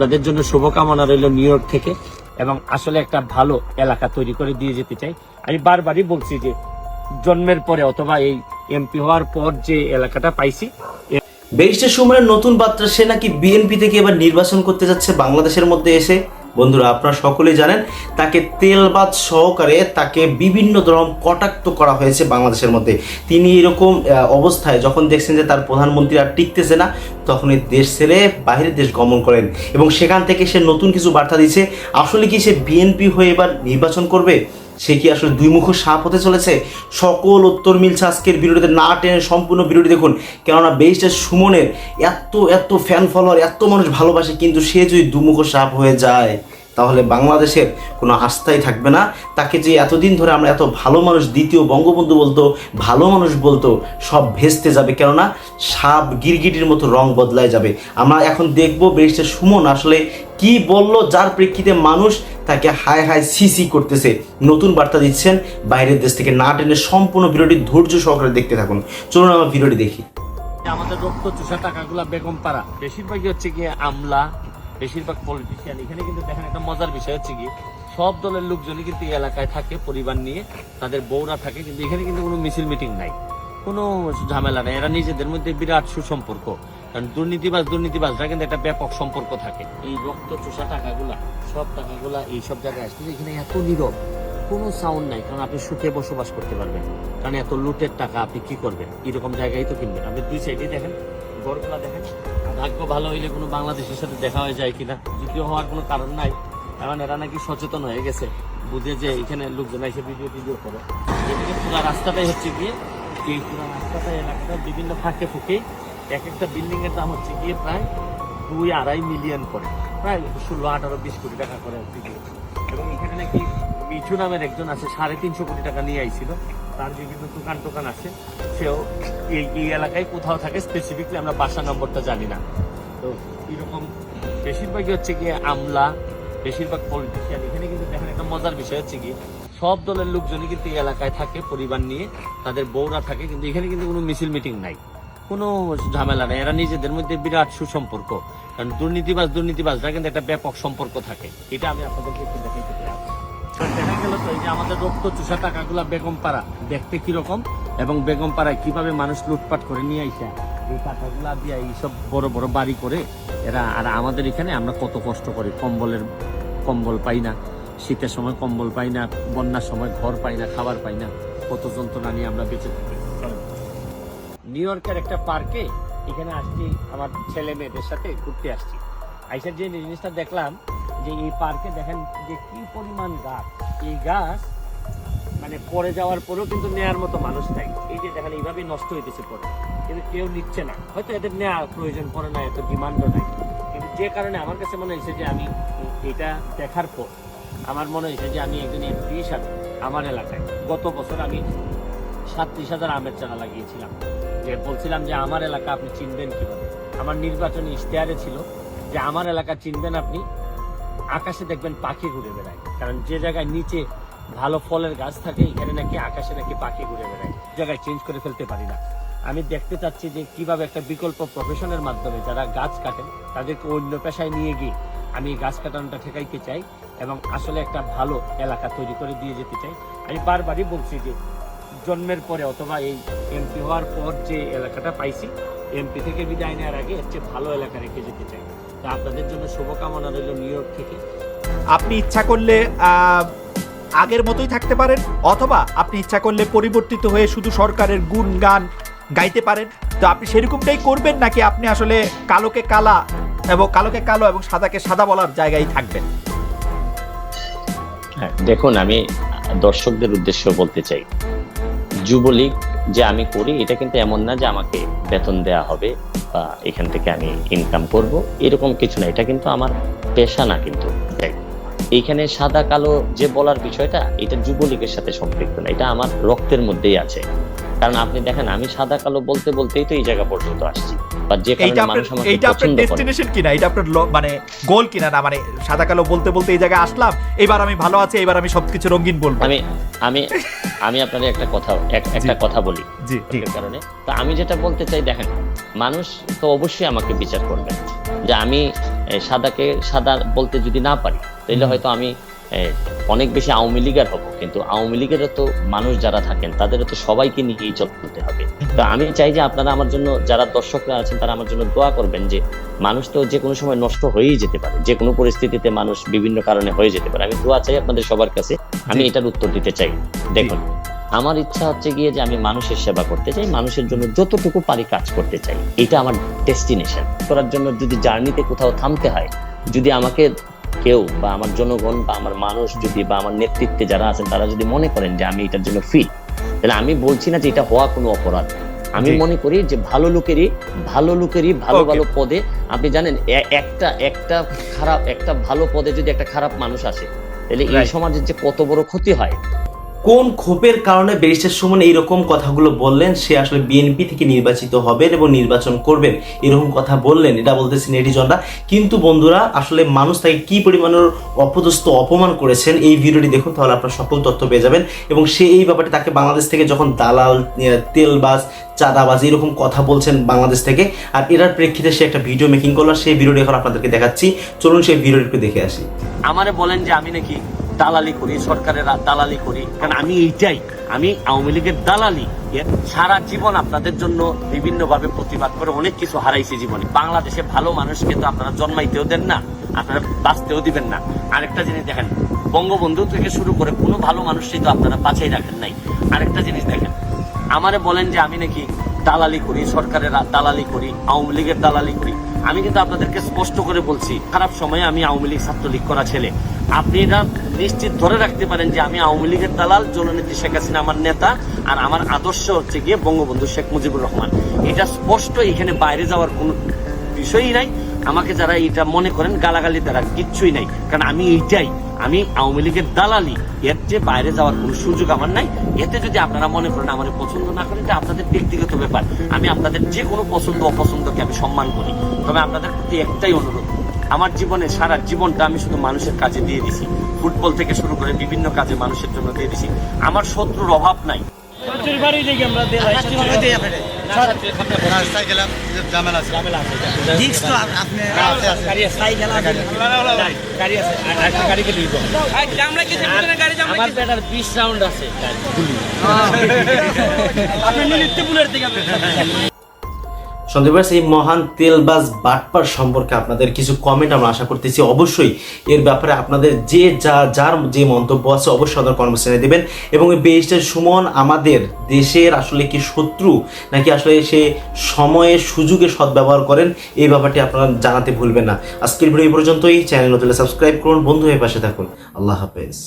আপনাদের জন্য শুভকামনা রইল নিউ ইয়র্ক থেকে এবং আসলে একটা ভালো এলাকা তৈরি করে দিয়ে যেতে চাই। আমি বারবারই বলছি যে জন্মের পরে অথবা এই এমপি হওয়ার পর যে এলাকাটা পাইছি ব্যারিস্টার সুমনের নতুন বার্তা সে নাকি বিএনপি থেকে এবার নির্বাচন করতে যাচ্ছে বাংলাদেশের মধ্যে এসে। বন্ধুরা, আপনারা সকলেই জানেন, তাকে তেলবাদ সহকারে তাকে বিভিন্ন ধরন কটাক্ত করা হয়েছে বাংলাদেশের মধ্যে। তিনি এরকম অবস্থায় যখন দেখছেন যে তার প্রধানমন্ত্রী আর টিকতেছে না, তখন এই দেশ ছেড়ে বাহিরের দেশ গমন করেন এবং সেখান থেকে সে নতুন কিছু বার্তা দিচ্ছে আসলে কি সে বিএনপি হয়ে এবার নির্বাচন করবে? সে কি আসলে দুই মুখ সাপ হতে চলেছে? সকল উত্তর মিলছে আজকের ভিডিওতে। না টেনে সম্পূর্ণ ভিডিওটি দেখুন। কেননা বেস্টের সুমনের এত এত ফ্যান ফলোয়ার এত মানুষ ভালোবাসে, কিন্তু সে যদি দুমুখ সাপ হয়ে যায়, তাহলে বাংলাদেশের কোনো আস্থাই থাকবে না। তাকে যে এতদিন ধরে আমরা এত ভালো মানুষ দ্বিতীয় বঙ্গবন্ধু বলতো, ভালো মানুষ বলতো, সব ভেস্তে যাবে। কেননা সাপ গিরগিটির মতো রং বদলায় যাবে। আমরা এখন দেখব বেস্টের সুমন আসলে কি বলল, যার প্রেক্ষিতে মানুষ তাকে হায় হায় সিসি করতেছে। নতুন বার্তা দিচ্ছেন, বাইরের দেশ থেকে না টেনে সম্পূর্ণ ভিডিওটি ধৈর্য সহকারে দেখতে থাকুন। চলুন আমরা ভিডিওটি দেখি। আমাদের রক্ত চুষা টাকাগুলা বেগম পাড়া বেশিরভাগই হচ্ছে গিয়ে আমলা, বেশিরভাগ পলিটিশিয়ান এখানে কিন্তু দেখেন একটা মজার বিষয় হচ্ছে কি সব দলের লোকজনই কিন্তু এই এলাকায় থাকে, পরিবার নিয়ে। তাদের বউরা থাকে, কিন্তু এখানে কিন্তু কোনো মিছিল মিটিং নাই। কোনো ঝামেলা নাই। এরা নিজেদের মধ্যে বিরাট সুসম্পর্ক। কারণ দুর্নীতিবাজ, দুর্নীতিবাজরা কিন্তু একটা ব্যাপক সম্পর্ক থাকে। এই রক্ত চোষা টাকাগুলা, সব টাকাগুলা এই সব জায়গায় আসছে এখানে এত নীরব, কোনো সাউন্ড নাই, কারণ আপনি সুখে বসবাস করতে পারবেন। কারণ এত লুটের টাকা আপনি কি করবেন? এরকম জায়গায় তো কিনবেন। আপনি দুই সাইডে দেখেন গড়গুলা দেখেন। ভাগ্য ভালো হইলে কোনো বাংলাদেশের সাথে দেখা হয়ে যায় কিনা, যদিও হওয়ার কোনো কারণ নাই, কারণ এরা নাকি সচেতন হয়ে গেছে। বুঝে যে এখানে লোকজন এসে ভিডিও টিডিও করে। এদিকে পুরো রাস্তাটাই হচ্ছে গিয়ে, এই পুরো রাস্তাটাই এলাকাটা বিভিন্ন ফাঁকে ফুঁকে এক একটা বিল্ডিং এর দাম হচ্ছে গিয়ে প্রায় দুই আড়াই মিলিয়ন করে। প্রায় ষোলো, আঠারো, বিশ কোটি টাকা করে এবং এখানে নাকি মিঠু নামের একজন আছে, সাড়ে তিনশো কোটি টাকা নিয়ে আইছিল। তার বিভিন্ন দোকান টোকান আছে, সেও এই এই এলাকায় কোথাও থাকে স্পেসিফিকলি আমরা বাসা নম্বরটা জানি না। তো এরকম বেশিরভাগই হচ্ছে গিয়ে আমলা, বেশিরভাগ পলিটিশিয়ান এখানে কিন্তু দেখেন একটা মজার বিষয় হচ্ছে কি সব দলের লোকজনই কিন্তু এই এলাকায় থাকে পরিবার নিয়ে। তাদের বউরা থাকে, কিন্তু এখানে কিন্তু কোনো মিছিল মিটিং নাই। কোনো ঝামেলা নেই। এরা নিজেদের মধ্যে বিরাট সুসম্পর্ক। কারণ দুর্নীতিবাজ দুর্নীতিবাজরা কিন্তু একটা ব্যাপক সম্পর্ক থাকে। এটা আমি আপনাদেরকে একটু দেখাইতে চাই। দেখা তো এই যে আমাদের টাকাগুলা দেখতে এবং মানুষ লুটপাট করে নিয়ে এই টাকাগুলা দিয়ে এইসব বড় বড় বাড়ি করে এরা, আর আমাদের এখানে আমরা কত কষ্ট করি। কম্বলের, কম্বল পাই না। শীতের সময় কম্বল পাই না। বন্যার সময় ঘর পাই না, খাবার পাই না। কত যন্ত্রণা নিয়ে আমরা বেঁচে থাকি। নিউ ইয়র্কের একটা পার্কে এখানে আসছি, আমার ছেলে মেয়েদের সাথে ঘুরতে আসছি। আইসার যে জিনিসটা দেখলাম, যে এই পার্কে দেখেন যে কি পরিমাণ গাছ। এই গাছ মানে পড়ে যাওয়ার পরেও কিন্তু নেয়ার মতো মানুষ নাই। এই যে দেখেন, এইভাবেই নষ্ট হইতেছে পরে। কিন্তু কেউ নিচ্ছে না। হয়তো এদের নেওয়া প্রয়োজন পড়ে না, এত ডিমান্ডও নাই। কিন্তু যে কারণে আমার কাছে মনে হয়েছে যে আমি এটা দেখার পর, আমার মনে হয়েছে যে আমি একজন এমপি হিসাবে আমার এলাকায় গত বছর আমি সাতত্রিশ হাজার আমের চারা লাগিয়েছিলাম। যে বলছিলাম যে আমার এলাকা আপনি চিনবেন কীভাবে? আমার নির্বাচনী ইশতেহারে ছিল যে আমার এলাকা চিনবেন আপনি, আকাশে দেখবেন পাখি ঘুরে বেড়ায়। কারণ যে জায়গায় নিচে ভালো ফলের গাছ থাকে, এখানে নাকি আকাশে নাকি পাখি ঘুরে বেড়ায়। জায়গায় চেঞ্জ করে ফেলতে পারি না। আমি দেখতে চাচ্ছি যে কীভাবে একটা বিকল্প প্রফেশনের মাধ্যমে যারা গাছ কাটেন, তাদেরকে অন্য পেশায় নিয়ে গিয়ে আমি গাছ কাটানোটা ঠেকাইতে চাই এবং আসলে একটা ভালো এলাকা তৈরি করে দিয়ে যেতে চাই। আমি বারবারই বলছি যে জন্মের পরে অথবা এই এমপি হওয়ার পর যে এলাকাটা পাইছি এমপি থেকে বিদায় নেওয়ার আগে এর চেয়ে ভালো এলাকা রেখে যেতে চাই। তা আপনাদের জন্য শুভকামনা রইল নিউ ইয়র্ক থেকে। আপনি ইচ্ছা করলে আগের মতোই থাকতে পারেন অথবা আপনি ইচ্ছা করলে পরিবর্তিত হয়ে শুধু সরকারের গুণ গান গাইতে পারেন। তো আপনি সেরকমটাই করবেন নাকি আপনি আসলে কালোকে কালা এবং কালোকে কালো এবং সাদাকে সাদা বলার জায়গায় থাকবেন? হ্যাঁ দেখুন আমি দর্শকদের উদ্দেশ্য বলতে চাই যুবলীগ যে আমি করি, এটা কিন্তু এমন না যে আমাকে বেতন দেয়া হবে বা এখান থেকে আমি ইনকাম করব। এরকম কিছু না, এটা কিন্তু আমার পেশা না কিন্তু। এইখানে সাদা কালো যে বলার বিষয়টা, এটা যুবলীগের সাথে সম্পৃক্ত না, এটা আমার রক্তের মধ্যেই আছে। কারণ আপনি দেখেন আমি সাদা কালো বলতে বলতেই তো এই জায়গা পর্যন্ত আসছি। বা যে কারণে মানুষ আমাকে আপনার ডেস্টিনেশন কিনা? এটা আপনার মানে গোল কিনা? না মানে সাদা কালো বলতে বলতে এই জায়গায় আসলাম এবার আমি ভালো আছি এবার আমি সবকিছু রঙিন বলব। আমি আমি আমি আপনাদের একটা কথা একটা কথা বলি। জি কারণে। তো আমি যেটা বলতে চাই দেখেন মানুষ তো অবশ্যই আমাকে বিচার করবে। যে আমি সাদাকে সাদা বলতে যদি না পারি তাহলে হয়তো আমি অনেক বেশি আওয়ামী লীগের হব কিন্তু আওয়ামী লীগেরও তো মানুষ যারা থাকেন তাদেরও তো সবাইকে নিয়েই চলতে হবে। তো আমি চাই যে আপনারা আমার জন্য যারা দর্শকরা আছেন তারা আমার জন্য দোয়া করবেন যে মানুষ তো যে কোনো সময় নষ্ট হয়েই যেতে পারে যে কোনো পরিস্থিতিতে মানুষ বিভিন্ন কারণে হয়ে যেতে পারে। আমি দোয়া চাই আপনাদের সবার কাছে আমি এটার উত্তর দিতে চাই। দেখুন আমার ইচ্ছা হচ্ছে গিয়ে যে আমি মানুষের সেবা করতে চাই মানুষের জন্য যতটুকু পারি কাজ করতে চাই। এটা আমার ডেস্টিনেশন। করার জন্য যদি জার্নিতে কোথাও থামতে হয় যদি আমাকে কেউ বা আমার জনগণ বা আমার মানুষ যদি বা আমার নেতৃত্বে যারা আছেন তারা যদি মনে করেন যে আমি এটার জন্য ফিট তাহলে আমি বলছি না যে এটা হওয়া কোনো অপরাধ। আমি মনে করি যে ভালো লোকেরই ভালো লোকেরই ভালো ভালো পদে আপনি জানেন একটা একটা খারাপ একটা ভালো পদে যদি একটা খারাপ মানুষ আসে তাহলে এই সমাজের যে কত বড় ক্ষতি হয় কোন ক্ষোভের কারণে ব্যারিস্টার সুমন এইরকম কথাগুলো বললেন? সে আসলে বিএনপি থেকে নির্বাচিত হবেন এবং নির্বাচন করবেন। এরকম কথা বললেন। এটা বলতেছে নেটিজনরা। কিন্তু বন্ধুরা, আসলে মানুষ তাকে কি পরিমাণের অপদস্থ, অপমান করেছেন এই ভিডিওটি দেখুন, তাহলে আপনার সকল তথ্য পেয়ে যাবেন। এবং সে এই ব্যাপারে তাকে বাংলাদেশ থেকে যখন দালাল তেলবাজ, চাঁদাবাজ এরকম কথা বলছেন বাংলাদেশ থেকে, আর এটার প্রেক্ষিতে সে একটা ভিডিও মেকিং করল সেই ভিডিওটি এখন আপনাদেরকে দেখাচ্ছি। চলুন সেই ভিডিওটি দেখে আসি। আমারে বলেন যে আমি নাকি দালালি করি, সরকারের দালালি করি। কারণ আমি এইটাই, আমি আওয়ামী লীগের দালালি। সারা জীবন আপনাদের জন্য বিভিন্ন ভাবে প্রতিবাদ করে অনেক কিছু হারাইছি জীবনে। বাংলাদেশে ভালো মানুষকে তো আপনারা জন্মাইতেও দেন না, আপনারা বাঁচতেও দিবেন না। আরেকটা জিনিস দেখেন, বঙ্গবন্ধু থেকে শুরু করে কোনো ভালো মানুষই তো আপনারা বাছাই রাখেন নাই। আরেকটা জিনিস দেখেন, আমারে বলেন যে আমি নাকি দালালি করি, সরকারের দালালি করি, আওয়ামী লীগের দালালি করি। আমি কিন্তু আপনাদেরকে স্পষ্ট করে বলছি, খারাপ সময়ে আমি আওয়ামী লীগ ছাত্রলীগ করা ছেলে। আপনি এটা নিশ্চিত ধরে রাখতে পারেন যে আমি আওয়ামী লীগের দালাল জননীতি শেখ হাসিনা আমার নেতা, আর আমার আদর্শ হচ্ছে গিয়ে বঙ্গবন্ধু শেখ মুজিবুর রহমান। এটা স্পষ্ট, এখানে বাইরে যাওয়ার কোনো বিষয়ই নাই। আমাকে যারা এটা মনে করেন, গালাগালি দ্বারা কিচ্ছুই নাই। কারণ আমি এইটাই। আমি আওয়ামী লীগের দালালি, এর চেয়ে বাইরে যাওয়ার কোনো সুযোগ আমার নাই। এতে যদি আপনারা মনে করেন, আমার পছন্দ না করেন, এটা আপনাদের ব্যক্তিগত ব্যাপার। আমি আপনাদের যে কোনো পছন্দ, অপছন্দকে আমি সম্মান করি। তবে আপনাদের প্রতি একটাই অনুরোধ, আমার জীবনে, সারা জীবনটা আমি শুধু মানুষের কাজে দিয়ে দিছি। ফুটবল থেকে শুরু করে বিভিন্ন কাজে মানুষের জন্য দিয়ে দিছি। আমার শত্রুর অভাব নাই। রাস্তায় গেলাম যে ঝামেলা আছে আপনি। আমার সন্দীপাস এই মহান তেলবাজ বাটপার সম্পর্কে আপনাদের কিছু কমেন্ট আমরা আশা করতেছি। অবশ্যই এর ব্যাপারে আপনাদের যে যা, যার যে মন্তব্য আছে অবশ্যই আমাদের কর্মশ্রেণী দেবেন। এবং এই বেস্টের সুমন আমাদের দেশের আসলে কি শত্রু, নাকি আসলে সে সময়ে সুযোগে সদ্ব্যবহার করেন, এই ব্যাপারটি আপনারা জানাতে ভুলবেন না। আজকের ভিডিও এই পর্যন্তই। চ্যানেল নতুন সাবস্ক্রাইব করুন। বন্ধু হয়ে পাশে থাকুন। আল্লাহ হাফেজ।